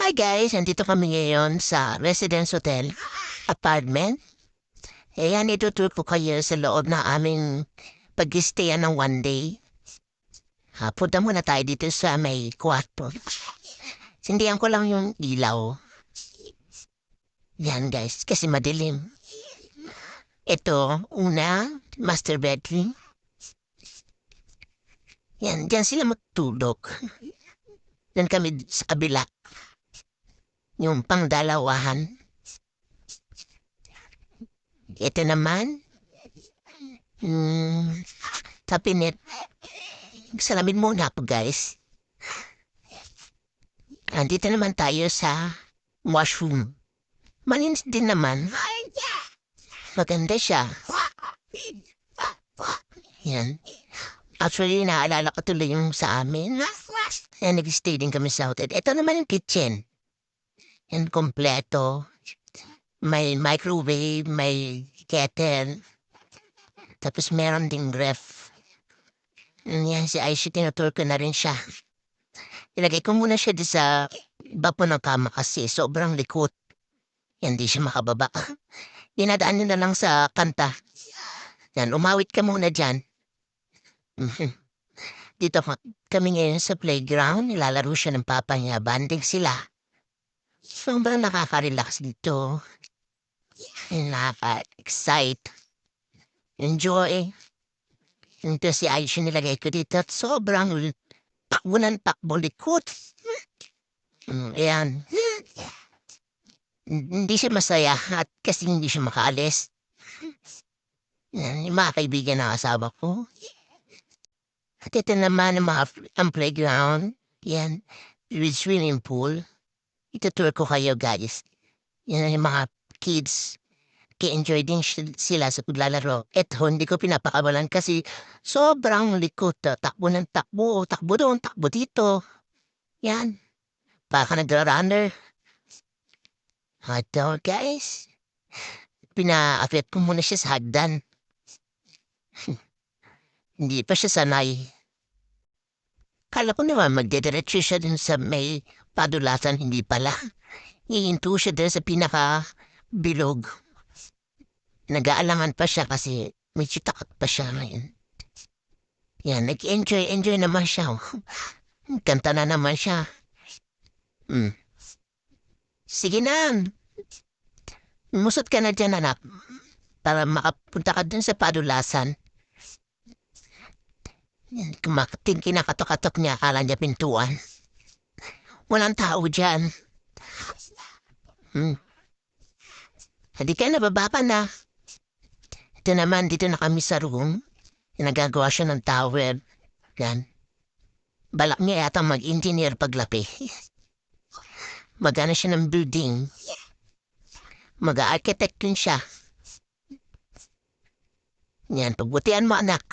Hi guys, nandito kami ngayon sa Residence Hotel Apartment. Ayan, itutur ko kayo sa loob na aming pag-stay ng one day. Ha, punta muna tayo dito sa may kwarto. Sindihan ko lang yung ilaw. Yan guys, kasi madilim. Ito, una, master bedroom. Yan, dyan sila matulog. Yan kami sa kabila. Yung pangdalawahan. Ito naman. Hmm, kabinet. Salamin muna po guys. Andito naman tayo sa washroom. Malinis din naman. Maganda siya. Yan. Actually, naalala ko tuloy yung sa amin. Yan, nag-stay din kami sa hotel. Ito naman yung kitchen. Yan, kompleto. May microwave, may kettle. Tapos meron ding ref. Yan, si Aisha, tinutur ko na rin siya. Ilagay ko muna siya sa bapo ng kama kasi sobrang likot. Yan, di siya makababa. Dinadaan nyo na lang sa kanta. Yan, umawit ka muna dyan. Dito ka- kami ngayon sa playground, nilalaro siya ng papa niya, banding sila. Sobrang nakaka-relax dito. Nakaka-excite. Enjoy. Si Aisha nilagay ko dito at sobrang takbo ng takbo likot. Mm, Ayan. Hindi siya masaya at kasi hindi siya makaalis. Yan, yung mga kaibigan ng asawa ko. At ito naman ang mga ang playground. Yan. With swimming pool. Itutur ko kayo guys. Yan yung mga kids. Ki-enjoy din si- sila sa paglalaro. Eto, hindi ko pinapakabalan kasi sobrang likot. Takbo ng takbo. Takbo doon, takbo dito. Yan. Baka nagra-runner. Ito guys. Pina-affect ko muna siya sa hagdan. Hindi pa siya sanay. Kala ko naman magdediretso siya dun sa may padulatan, hindi pala. Hihinto siya dun sa pinaka bilog. Nag-aalangan pa siya kasi medyo takot pa siya ngayon. Yan, nag-enjoy, enjoy naman siya. oh. Kanta na naman siya. Hmm. Sige na. Musot ka na dyan, anak. Para makapunta ka dun sa padulasan. Yan, Kumakating kinakatok-katok niya, akala niya pintuan. Walang tao dyan. Hmm. Hindi ka nababa na. Ito naman, dito na kami sa room. Nagagawa siya ng tower. Yan. Balak niya yata mag-engineer paglapi. Magana siya ng building. Mag-architect din siya. Yan, pagbutihan mo anak.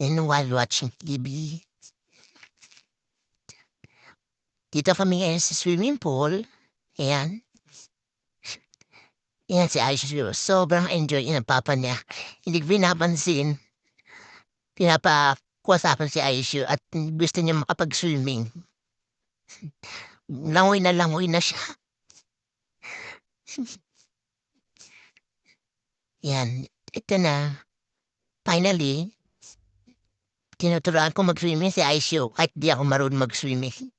And while watching TV. Dito kami ngayon sa swimming pool. Ayan. Yan si Aisha. Sobrang enjoy yun ang papa niya. Hindi pinapansin. Pinapakuwasapan si Aisha at gusto niya makapag-swimming. Langoy na langoy na siya. Yan. Ito na. Finally, tinuturuan ko mag-swimming si Aisha kahit di ako marunong mag-swimming.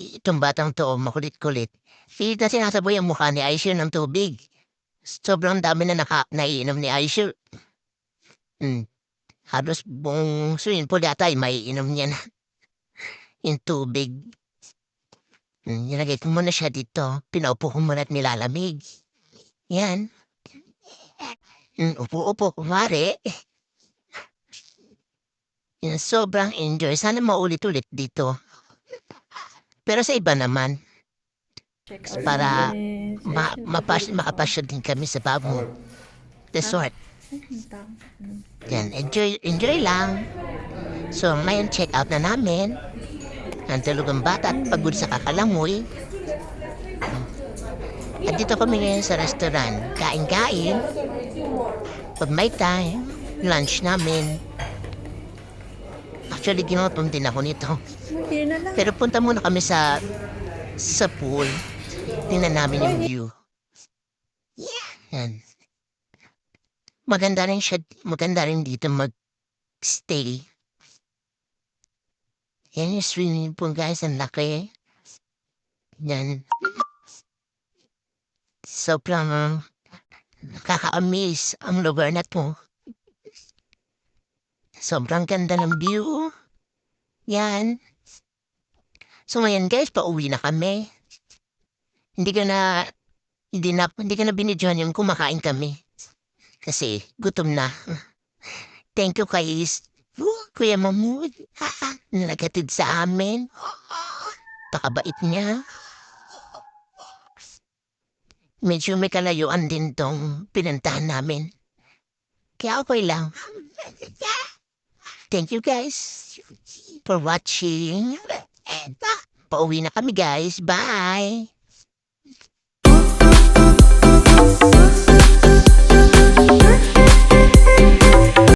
Itong batang to, makulit-kulit. Pilit na sinasaboy ang mukha ni Aisha ng tubig. Sobrang dami na naka naiinom ni Aisha. Hmm. Halos buong swimming pool yata ay maiinom niya na. Yung tubig. Hmm, nilagay ko muna siya dito. Pinaupo ko muna at nilalamig. Yan. Hmm, upo-upo, kumari. Sobrang enjoy. Sana maulit-ulit dito. Pero sa iba naman, para ma mapas makapasya din kami sa bagong resort. Yan, enjoy, enjoy lang. So, ngayon check out na namin. Ang tulog ang bata at pagod sa kakalangoy. At dito kami ngayon sa restaurant. Kain-kain. Pag may time, lunch namin. Actually, ginutom din ako nito. Hindi na lang. Pero punta muna kami sa sa pool. Tingnan namin yung view. Yeah. Yan. Maganda rin siya. Maganda rin dito mag-stay. Yan yung swimming pool guys. Ang laki. Yan. Sobrang uh, nakaka-amaze ang lugar na to. Sobrang ganda ng view. Yan. So ngayon guys, pauwi na kami. Hindi ko na, hindi na, hindi ko na binidyohan yung kumakain kami. Kasi gutom na. Thank you kay uh, Kuya Mamud. Nalagatid sa amin. Pakabait niya. Medyo may kalayuan din tong pinuntahan namin. Kaya okay lang. Thank you guys for watching. And ah, pauwi na kami guys. Bye!